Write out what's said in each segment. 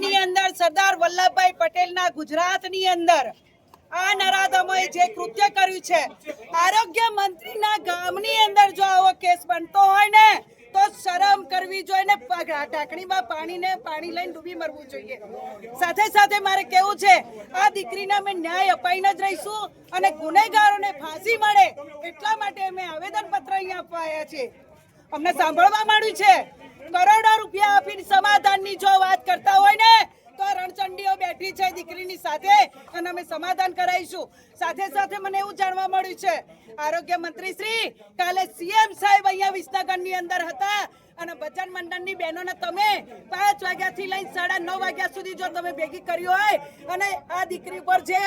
આની અંદર સરદાર વલ્લભભાઈ પટેલના ગુજરાતની અંદર આ નરાધમોએ જે કૃત્ય કર્યું છે, આરોગ્ય મંત્રીના ગામની અંદર જો આવો કેસ બનતો હોય ને, તો શરમ કરવી જોઈએ ને ઢાંકણીમાં પાણીને પાણી લઈને ડૂબી મરવું જોઈએ. સાથે સાથે મારે કેવું છે, આ દીકરીને અમે ન્યાય અપાઈને જ રહીશું અને ગુનેગારોને ફાંસી મળે એટલા માટે અમે આવેદન પત્ર અહીંયા આપવા આવ્યા છીએ. અમને સાંભળવા માંડ્યું છે કરોડો રૂપિયા આપીને સમાધાનની જો વાત કરતા હોય ને, તો રણચંડીઓ બેઠી છે દીકરીની સાથે, અને અમે સમાધાન કરાવીશું. સાથે સાથે મને એવું જાણવા મળ્યું છે, આરોગ્ય મંત્રી શ્રી, કાલે સીએમ સાહેબ અહીંયા વિસનગરની અંદર હતા, અને ભજન મંડળની બહેનોને તમે પાંચ વાગ્યાથી લઈને સાડા નવ વાગ્યા સુધી જો તમે ભેગી કરી હોય, અને આ દીકરી પર જે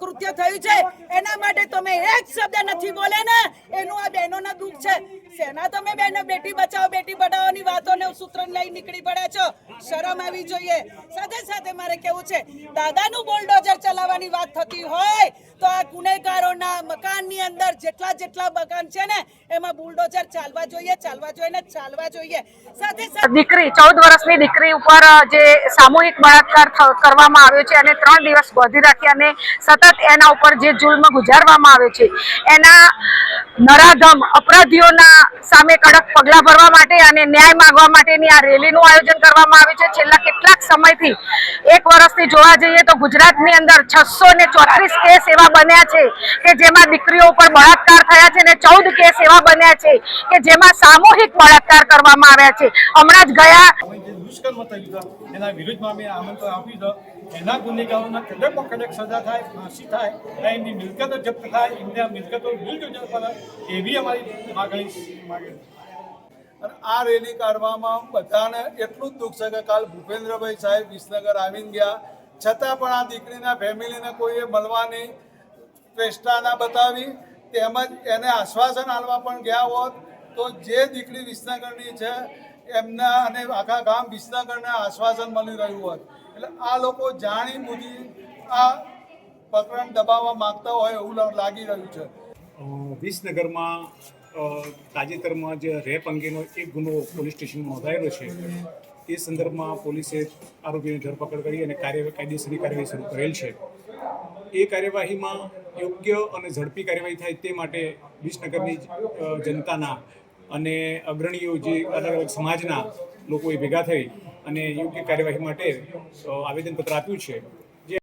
કૃત્ય થયું છે, એના માટે તમે એક શબ્દ નથી બોલે ને, એનું આ બહેનોના દુઃખ છે. સેના તમે બેન? બેટી બચાવો, બેટી પઢાઓની વાતોને સૂત્ર લઈ નીકળી પડ્યા છો. શરમ આવી જોઈએ. સાથે સાથે મારે કેવું છે, દાદાનું બુલડોઝર ચલાવવાની વાત થતી હોય, તો આ ગુનેગારોના મકાનની અંદર જેટલા જેટલા મકાન છે ને, એમાં બુલડોઝર ચાલવા જોઈએ ચાલવા જોઈએ ને ચાલવા જોઈએ. સાથે સાથે દીકરી, ચૌદ વર્ષની દીકરી ઉપર જે સામૂહિક બળાત્કાર કરવામાં આવ્યો છે અને ત્રણ દિવસ ગોધી રાખી અને સતત એના ઉપર જે જુલ્મ ગુજારવામાં આવે છે, એના નરાધમ અપરાધીઓના સામે કડક પગલાં ભરવા માટે અને ન્યાય માંગવા માટેની આ રેલીનું આયોજન કરવામાં આવ્યું છે. છેલ્લા કેટલાક સમયથી એક વર્ષથી જોવા જઈએ તો ગુજરાતની અંદર છસો ને ચોત્રીસ કેસ એવા બન્યા છે કે જેમાં દીકરીઓ ઉપર બળાત્કાર થયા છે ને ચૌદ કેસ એવા બન્યા છે કે જેમાં સામૂહિક બળાત્કાર કરવામાં આવ્યા છે. હમણાં જ ગયા દુષ્કર્મ થયું એના વિરુદ્ધમાં અમે આમંત્રણ આપ્યું છે એના ગુનેગારોના કડકમાં કડક સજા થાય, ફાંસી થાય એમની મિલકતો જપ્ત થાય, એમની મિલકતો બિલજોજર કરે એવી અમારી માગણી માગણી અને આ રેલી કાઢવામાં બધાને એટલું જ દુઃખ છે કે કાલ ભૂપેન્દ્રભાઈ સાહેબ વિસનગર આવીને ગયા. છતાં પણ આ દીકરીના ફેમિલીને કોઈએ મળવાની ચેષ્ટા ના બતાવી, તેમજ એને આશ્વાસન આપવા પણ ગયા હોત, તો જે દીકરી વિસનગરની છે, એમના અને આખા ગામ વિસનગરને આશ્વાસન મળી રહ્યું હોત. એટલે આ લોકો જાણી બુધી આ પ્રકરણ દબાવવા માગતા હોય એવું લાગી રહ્યું છે. વિસનગરમાં તાજેતરમાં જે રેપ અંગેનો એક ગુનો પોલીસ સ્ટેશનમાં નોંધાયેલો છે, એ સંદર્ભમાં પોલીસે આરોપીની ધરપકડ કરી અને કાર્યવાહી, કાયદેસરની કાર્યવાહી શરૂ કરેલ છે. એ કાર્યવાહીમાં યોગ્ય અને ઝડપી કાર્યવાહી થાય તે માટે વિસનગરની જનતાના અને અગ્રણીઓ જે અલગ અલગ સમાજના લોકોએ ભેગા થઈ અને યોગ્ય કાર્યવાહી માટે આવેદનપત્ર આપ્યું છે.